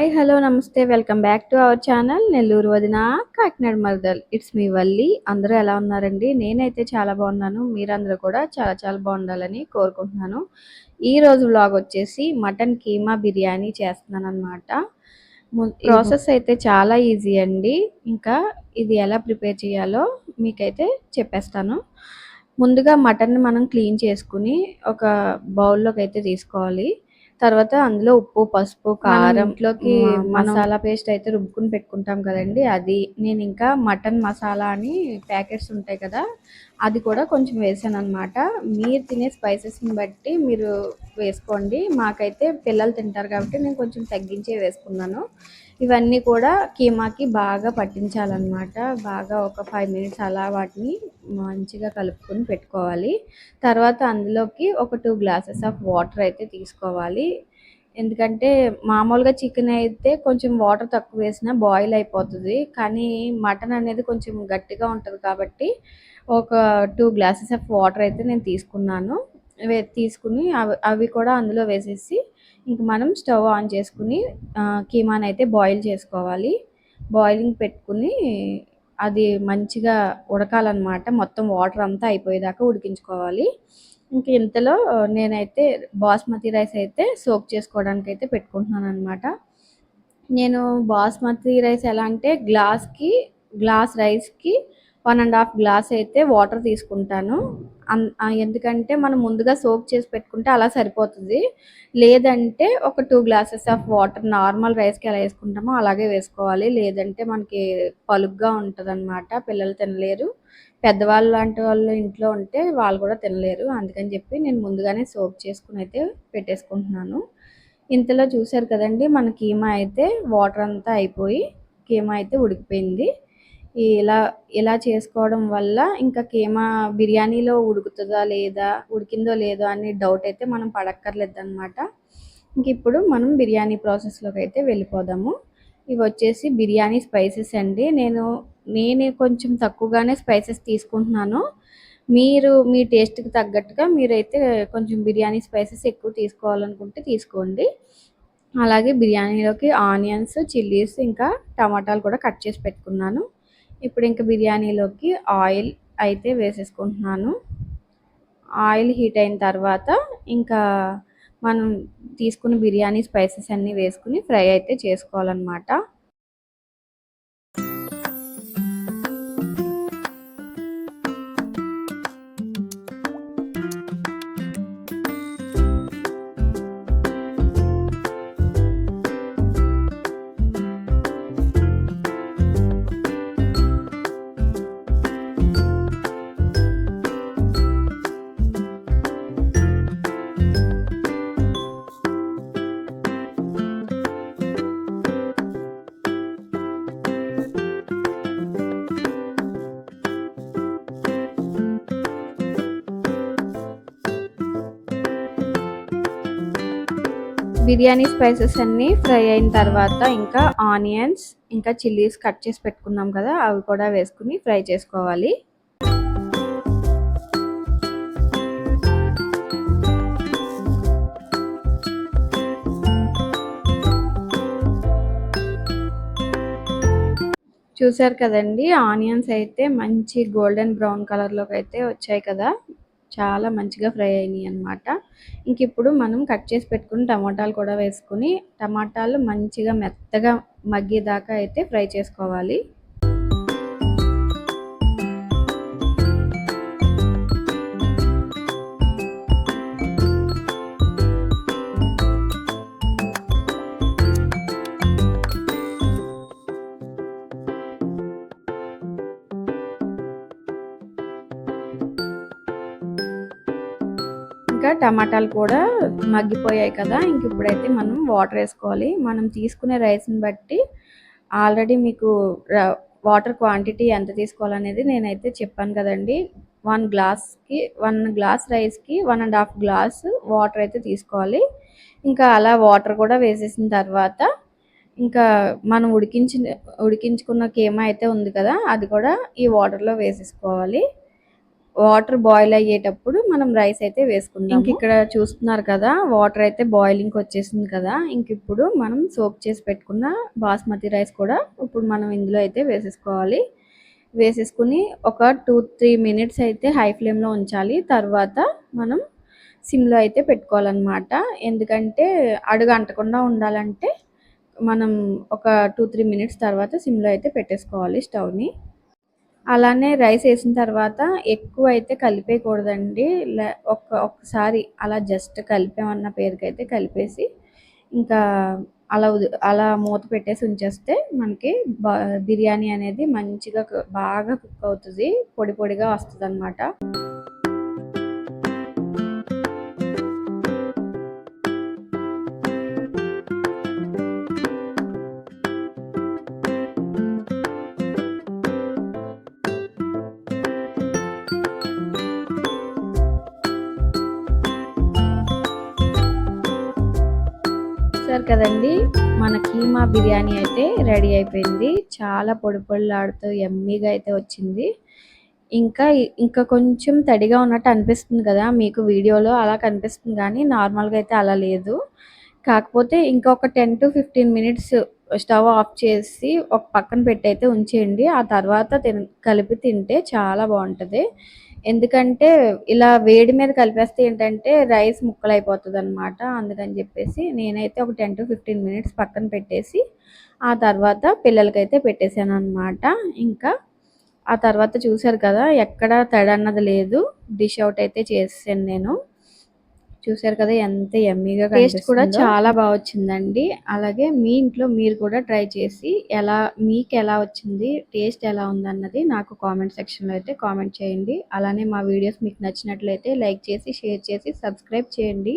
Hi hello నమస్తే. Welcome back to our channel. Nellore వదిన కాకినాడ మరదల్ ఇట్స్ మీ వల్లి. అందరూ ఎలా ఉన్నారండి? నేనైతే చాలా బాగున్నాను. మీరందరూ కూడా చాలా చాలా బాగుండాలని కోరుకుంటున్నాను. ఈ రోజు వ్లాగ్ వచ్చేసి మటన్ కీమా బిర్యానీ చేస్తున్నాను అనమాట ప్రాసెస్ అయితే చాలా ఈజీ అండి. ఇంకా ఇది ఎలా ప్రిపేర్ చేయాలో మీకైతే చెప్పేస్తాను. ముందుగా మటన్ మనం క్లీన్ చేసుకుని ఒక బౌల్లోకి అయితే తీసుకోవాలి. తర్వాత అందులో ఉప్పు పసుపు కారం ఇంట్లోకి మసాలా పేస్ట్ అయితే రుబ్బుకుని పెట్టుకుంటాం కదండి. అది నేను ఇంకా మటన్ మసాలా అని ప్యాకెట్స్ ఉంటాయి కదా అది కూడా కొంచెం వేసాను అనమాట మీరు తినే స్పైసెస్ని బట్టి మీరు వేసుకోండి. మాకైతే పిల్లలు తింటారు కాబట్టి నేను కొంచెం తగ్గించే వేసుకున్నాను. ఇవన్నీ కూడా కీమాకి బాగా పట్టించాలన్నమాట. బాగా ఒక ఫైవ్ మినిట్స్ అలా వాటిని మంచిగా కలుపుకొని పెట్టుకోవాలి. తర్వాత అందులోకి ఒక టూ గ్లాసెస్ ఆఫ్ వాటర్ అయితే తీసుకోవాలి. ఎందుకంటే మామూలుగా చికెన్ అయితే కొంచెం వాటర్ తక్కువ వేసినా బాయిల్ అయిపోతుంది. కానీ మటన్ అనేది కొంచెం గట్టిగా ఉంటుంది కాబట్టి ఒక టూ గ్లాసెస్ ఆఫ్ వాటర్ అయితే నేను తీసుకున్నాను. తీసుకుని అవి అవి కూడా అందులో వేసేసి ఇంక మనం స్టవ్ ఆన్ చేసుకుని కీమాని అయితే బాయిల్ చేసుకోవాలి. బాయిలింగ్ పెట్టుకుని అది మంచిగా ఉడకాలన్నమాట. మొత్తం వాటర్ అంతా అయిపోయేదాకా ఉడికించుకోవాలి. ఇంక ఇంతలో నేనైతే బాస్మతి రైస్ అయితే సోక్ చేసుకోవడానికి అయితే పెట్టుకుంటున్నాను అనమాట నేను బాస్మతి రైస్ ఎలా అంటే గ్లాస్కి గ్లాస్ రైస్కి వన్ అండ్ హాఫ్ గ్లాస్ అయితే వాటర్ తీసుకుంటాను. ఎందుకంటే మనం ముందుగా సోప్ చేసి పెట్టుకుంటే అలా సరిపోతుంది. లేదంటే ఒక two glasses of water normal రైస్కి ఎలా వేసుకుంటామో అలాగే వేసుకోవాలి. లేదంటే మనకి పలుగ్గా ఉంటుంది అనమాట పిల్లలు తినలేరు. పెద్దవాళ్ళు లాంటి వాళ్ళు ఇంట్లో ఉంటే వాళ్ళు కూడా తినలేరు. అందుకని చెప్పి నేను ముందుగానే సోప్ చేసుకుని అయితే పెట్టేసుకుంటున్నాను. ఇంతలో చూసారు కదండి మన కీమా అయితే వాటర్ అంతా అయిపోయి కీమా అయితే ఉడికిపోయింది. ఇలా ఇలా చేసుకోవడం వల్ల ఇంకా కీమా బిర్యానీలో ఉడుకుతుందా లేదా ఉడికిందో లేదో అని డౌట్ అయితే మనం పడక్కర్లేదు అనమాట ఇంక ఇప్పుడు మనం బిర్యానీ ప్రాసెస్లోకి అయితే వెళ్ళిపోదాము. ఇవి వచ్చేసి బిర్యానీ స్పైసెస్ అండి. నేను నేను కొంచెం తక్కువగానే స్పైసెస్ తీసుకుంటున్నాను. మీరు మీ టేస్ట్కి తగ్గట్టుగా మీరైతే కొంచెం బిర్యానీ స్పైసెస్ ఎక్కువ తీసుకోవాలనుకుంటే తీసుకోండి. అలాగే బిర్యానీలోకి ఆనియన్స్ చిల్లీస్ ఇంకా టమాటాలు కూడా కట్ చేసి పెట్టుకున్నాను. ఇప్పుడు ఇంకా బిర్యానీలోకి ఆయిల్ అయితే వేసేసుకుంటున్నాను. ఆయిల్ హీట్ అయిన తర్వాత ఇంకా మనం తీసుకున్న బిర్యానీ స్పైసెస్ అన్నీ వేసుకుని ఫ్రై అయితే చేసుకోవాలన్నమాట. బిర్యానీ స్పైసెస్ అన్నీ ఫ్రై అయిన తర్వాత ఇంకా ఆనియన్స్ ఇంకా చిల్లీస్ కట్ చేసి పెట్టుకున్నాం కదా అవి కూడా వేసుకుని ఫ్రై చేసుకోవాలి. చూసారు కదండి ఆనియన్స్ అయితే మంచి గోల్డెన్ బ్రౌన్ కలర్లోకి అయితే వచ్చాయి కదా. చాలా మంచిగా ఫ్రై అయినాయి అనమాట ఇంక ఇప్పుడు మనం కట్ చేసి పెట్టుకుని టమాటాలు కూడా వేసుకుని టమాటాలు మంచిగా మెత్తగా మగ్గేదాకా అయితే ఫ్రై చేసుకోవాలి. ఇంకా టమాటాలు కూడా మగ్గిపోయాయి కదా. ఇంక ఇప్పుడైతే మనం వాటర్ వేసుకోవాలి. మనం తీసుకునే రైస్ని బట్టి ఆల్రెడీ మీకు వాటర్ క్వాంటిటీ ఎంత తీసుకోవాలనేది నేనైతే చెప్పాను కదండి. వన్ గ్లాస్కి వన్ గ్లాస్ రైస్కి one and half glass water అయితే తీసుకోవాలి. ఇంకా అలా వాటర్ కూడా వేసేసిన తర్వాత ఇంకా మనం ఉడికించిన ఉడికించుకున్న కేమ అయితే ఉంది కదా అది కూడా ఈ వాటర్లో వేసేసుకోవాలి. వాటర్ బాయిల్ అయ్యేటప్పుడు మనం రైస్ అయితే వేసుకుందాం ఇంక ఇక్కడ చూస్తున్నారు కదా వాటర్ అయితే బాయిలింగ్ వచ్చేసింది కదా ఇంక ఇప్పుడు మనం సోప్ చేసి పెట్టుకున్న బాస్మతి రైస్ కూడా ఇప్పుడు మనం ఇందులో అయితే వేసేసుకోవాలి. వేసేసుకుని ఒక టూ త్రీ మినిట్స్ అయితే హై ఫ్లేమ్లో ఉంచాలి. తర్వాత మనం సిమ్లో అయితే పెట్టుకోవాలన్నమాట. ఎందుకంటే అడుగు అంటకుండా ఉండాలంటే మనం ఒక టూ త్రీ మినిట్స్ తర్వాత సిమ్లో అయితే పెట్టేసుకోవాలి స్టవ్ని. అలానే రైస్ వేసిన తర్వాత ఎక్కువ అయితే కలిపేయకూడదండి ఒక్క ఒక్కసారి అలా జస్ట్ కలిపామన్న పేరుకైతే కలిపేసి ఇంకా అలా అలా మూత పెట్టేసి ఉంచేస్తే మనకి బిర్యానీ అనేది మంచిగా బాగా కుక్ అవుతుంది పొడి పొడిగా వస్తుంది చూసారు కదండి మన కీమా బిర్యానీ అయితే రెడీ అయిపోయింది. చాలా పొడి పొడిలాడుతూ ఎమ్మీగా అయితే వచ్చింది. ఇంకా ఇంకా కొంచెం తడిగా ఉన్నట్టు అనిపిస్తుంది కదా మీకు వీడియోలో అలా కనిపిస్తుంది కానీ నార్మల్గా అయితే అలా లేదు. కాకపోతే ఇంకొక ten to fifteen minutes stove off చేసి ఒక పక్కన పెట్టి అయితే ఉంచేయండి. ఆ తర్వాత కలిపి తింటే చాలా బాగుంటుంది. ఎందుకంటే ఇలా వేడి మీద కలిపేస్తే ఏంటంటే రైస్ ముక్కలు అయిపోతుంది అనమాట అందుకని చెప్పేసి నేనైతే ఒక టెన్ టు ఫిఫ్టీన్ మినిట్స్ పక్కన పెట్టేసి ఆ తర్వాత పిల్లలకైతే పెట్టేశాను అనమాట ఇంకా ఆ తర్వాత చూశారు కదా ఎక్కడ తడన్నది లేదు. డిష్ అవుట్ అయితే చేసాను నేను. చూసారు కదా ఎంత ఎమ్మీగా టేస్ట్ కూడా చాలా బాగా వచ్చిందండి. అలాగే మీ ఇంట్లో మీరు కూడా ట్రై చేసి ఎలా మీకు ఎలా వచ్చింది టేస్ట్ ఎలా ఉందన్నది నాకు కామెంట్ సెక్షన్లో అయితే కామెంట్ చేయండి. అలానే మా వీడియోస్ మీకు నచ్చినట్లయితే లైక్ చేసి షేర్ చేసి సబ్స్క్రైబ్ చేయండి.